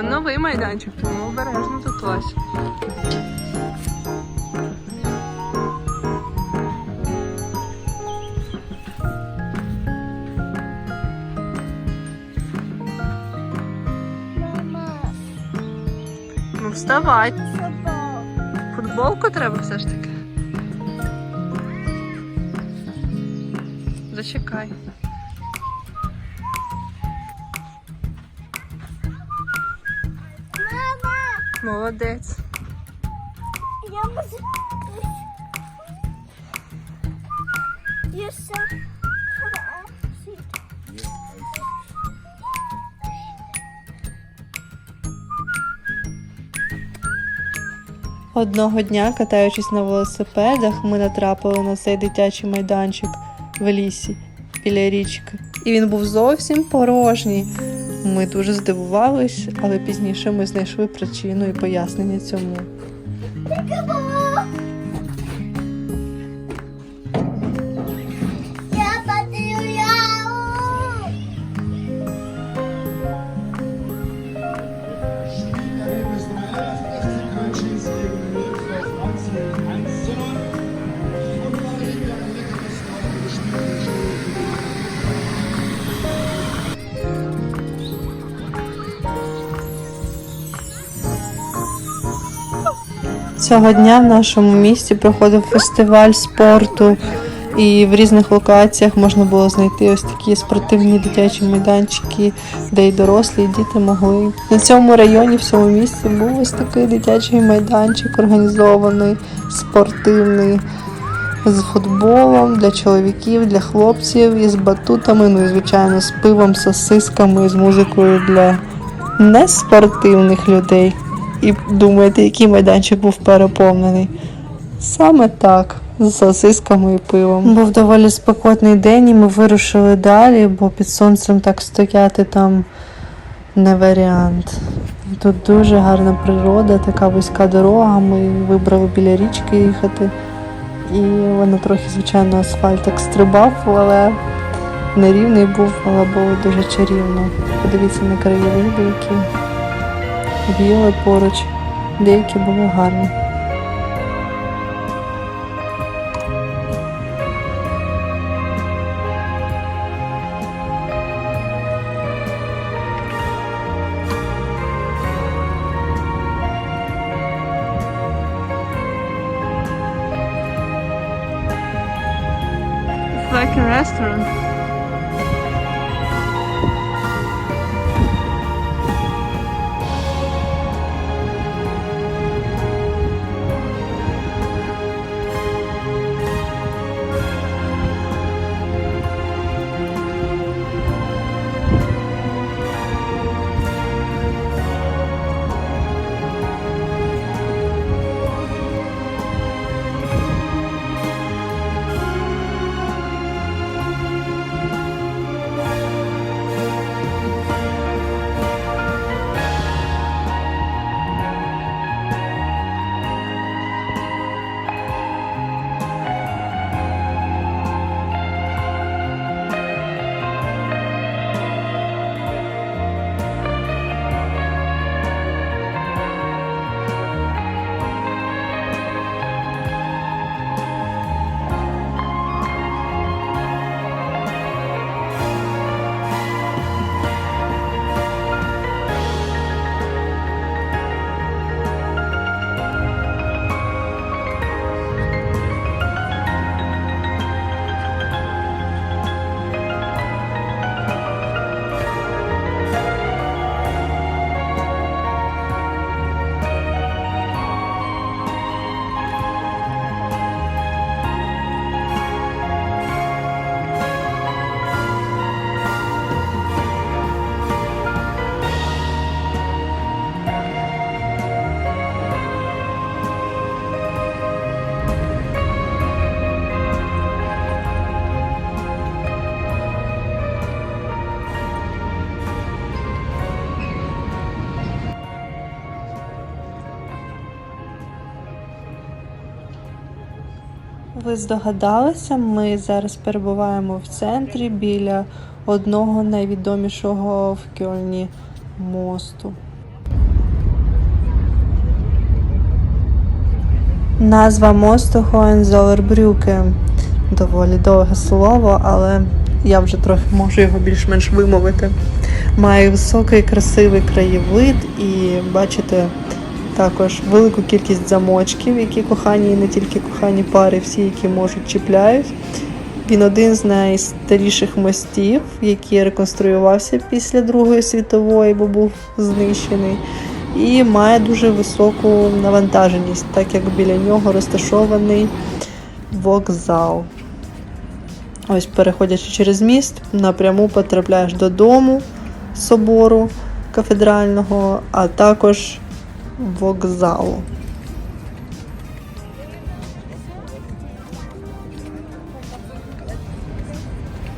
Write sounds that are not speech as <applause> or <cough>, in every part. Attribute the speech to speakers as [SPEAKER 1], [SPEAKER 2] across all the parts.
[SPEAKER 1] Це новий майданчик, тому обережно тут ось. Ну вставай. Футболку треба все ж таки. Зачекай. Молодець.
[SPEAKER 2] я можу. Я все.
[SPEAKER 3] Одного дня, катаючись на велосипедах, ми натрапили на цей дитячий майданчик в лісі біля річки. І він був зовсім порожній. Ми дуже здивувались, але пізніше ми знайшли причину і пояснення цьому. Цього дня в нашому місті проходив фестиваль спорту, і в різних локаціях можна було знайти ось такі спортивні дитячі майданчики, де і дорослі, і діти могли. На цьому районі, в цьому місці, був ось такий дитячий майданчик, організований, спортивний. З футболом для чоловіків, для хлопців, із батутами, ну і звичайно з пивом, сосисками, з музикою для неспортивних людей. І думаєте, який майданчик був переповнений? Саме так, з сосисками і пивом. Був доволі спекотний день, і ми вирушили далі, бо під сонцем так стояти там не варіант. Тут дуже гарна природа, така вузька дорога. Ми вибрали біля річки їхати. І воно трохи, звичайно, асфальт так стрибав, але нерівний був, але було дуже чарівно. Подивіться на краєвиди, які біле поруч, деякі були гарні.
[SPEAKER 1] It's like a restaurant.
[SPEAKER 3] ви здогадалися, ми зараз перебуваємо в центрі біля одного найвідомішого в Кьольні мосту. Назва мосту Хоензолербрюке. Доволі довге слово, але я вже трохи можу його більш-менш вимовити. Має високий красивий краєвид і бачите також велику кількість замочків, які кохані і не тільки кохані пари, всі, які можуть чіпляють. Він один з найстаріших мостів, який реконструювався після Другої світової, бо був знищений, і має дуже високу навантаженість, так як біля нього розташований вокзал. Ось, переходячи через міст, напряму потрапляєш додому собору кафедрального, а також вокзалу.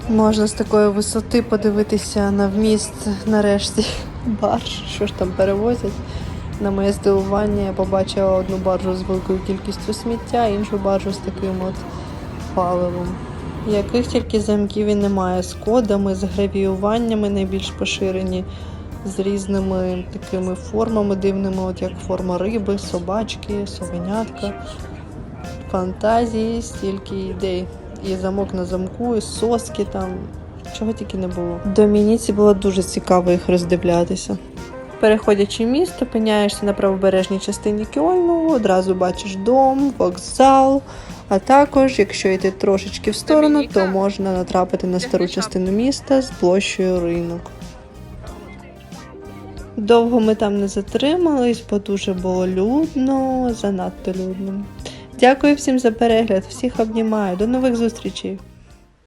[SPEAKER 3] Можна з такої висоти подивитися на вміст нарешті <laughs> барж, що ж там перевозять. На моє здивування я побачила одну баржу з великою кількістю сміття, іншу баржу з таким от паливом. Яких тільки замків і немає з кодами, з гравіюваннями найбільш поширені, з різними такими формами дивними, от як форма риби, собачки, совенятка. Фантазії, стільки ідей. І замок на замку, і соски там, чого тільки не було. Домініці було дуже цікаво їх роздивлятися. Переходячи міст, опиняєшся на правобережній частині Кьольну, одразу бачиш дом, вокзал. А також, якщо йти трошечки в сторону, то можна натрапити на стару частину міста з площею ринок. Довго ми там не затримались, бо дуже було людно, занадто людно. Дякую всім за перегляд, всіх обнімаю. До нових зустрічей!